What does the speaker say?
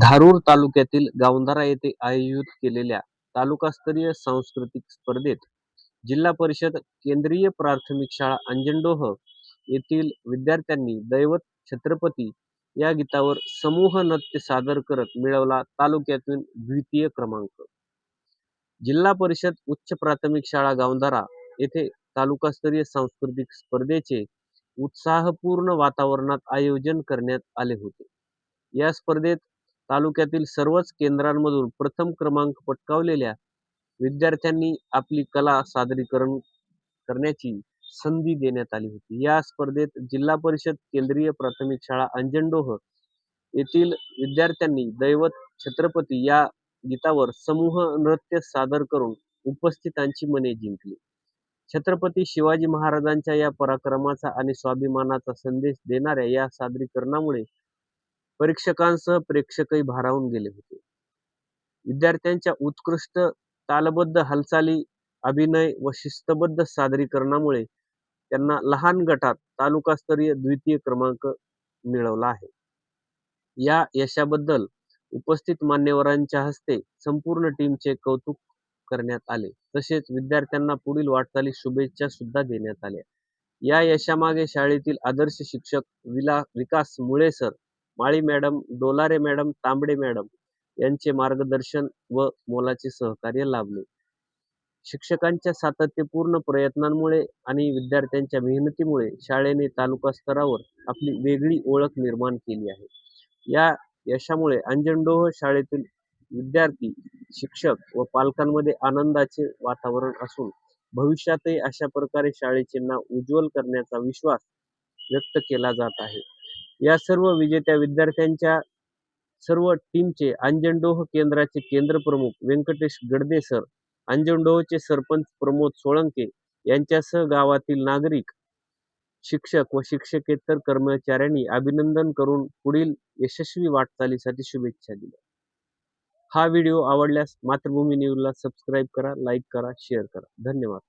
धारूर तालुक्यातील गावंधारा येथे आयोजित केलेल्या तालुकास्तरीय सांस्कृतिक स्पर्धेत जिल्हा परिषद केंद्रीय प्राथमिक शाळा अंजनडोह येथील विद्यार्थ्यांनी दैवत छत्रपती या गीतावर समूह नृत्य सादर करत मिळवला तालुक्यातून द्वितीय क्रमांक. जिल्हा परिषद उच्च प्राथमिक शाळा गावंधारा येथे तालुकास्तरीय सांस्कृतिक स्पर्धेचे उत्साहपूर्ण वातावरणात आयोजन करण्यात आले होते. या स्पर्धेत तालुक्यातील सर्वच केंद्रांमधून प्रथम क्रमांक पटकावलेल्या विद्यार्थ्यांनी आपली कला सादरीकरण करण्याची संधी देण्यात आली होती. या स्पर्धेत जिल्हा परिषद केंद्रीय प्राथमिक शाळा अंजनडोह येथील विद्यार्थ्यांनी दैवत छत्रपती या गीतावर समूह नृत्य सादर करून उपस्थितांची मने जिंकली. छत्रपती शिवाजी महाराजांच्या या पराक्रमाचा आणि स्वाभिमानाचा संदेश देणाऱ्या या सादरीकरणामुळे परीक्षकांसह प्रेक्षकही भारावून गेले होते. विद्यार्थ्यांच्या उत्कृष्ट तालबद्ध हालचाली अभिनय व शिस्तबद्ध सादरीकरणामुळे त्यांना लहान गटात तालुकास्तरीय द्वितीय क्रमांक मिळवला आहे. या यशाबद्दल उपस्थित मान्यवरांच्या हस्ते संपूर्ण टीमचे कौतुक करण्यात आले. तसेच विद्यार्थ्यांना पुढील वाटचाली शुभेच्छा सुद्धा देण्यात आल्या. या यशामागे शाळेतील आदर्श शिक्षक villa Vikas Mule sir Mali madam Dolare madam Tambade madam यांचे मार्गदर्शन व मोलाचे सहकार्य लाभले. शिक्षकांच्या सातत्यपूर्ण प्रयत्नांमुळे आणि विद्यार्थ्यांच्या मेहनतीमुळे शाळेने तालुका स्तरावर आपली वेगळी ओळख निर्माण केली आहे. या यशामुळे अंजनडोह शाळेतील विद्यार्थी शिक्षक व पालकांमध्ये आनंदाचे वातावरण असून भविष्यातही अशा प्रकारे शाळेचे नाव उज्ज्वल करण्याचा विश्वास व्यक्त केला जात आहे. या सर्व विजेत्या विद्यार्थ्यांच्या सर्व टीमचे अंजनडोह केंद्राचे केंद्रप्रमुख व्यंकटेश गडदे सर अंजनडोहचे सरपंच प्रमोद सोळंके यांच्यासह गावातील नागरिक शिक्षक व शिक्षकेतर कर्मचाऱ्यांनी अभिनंदन करून पुढील यशस्वी वाटचालीसाठी शुभेच्छा दिल्या. हा व्हिडिओ आवडल्यास मातृभूमी न्यूजला सबस्क्राईब करा लाईक करा शेअर करा. धन्यवाद.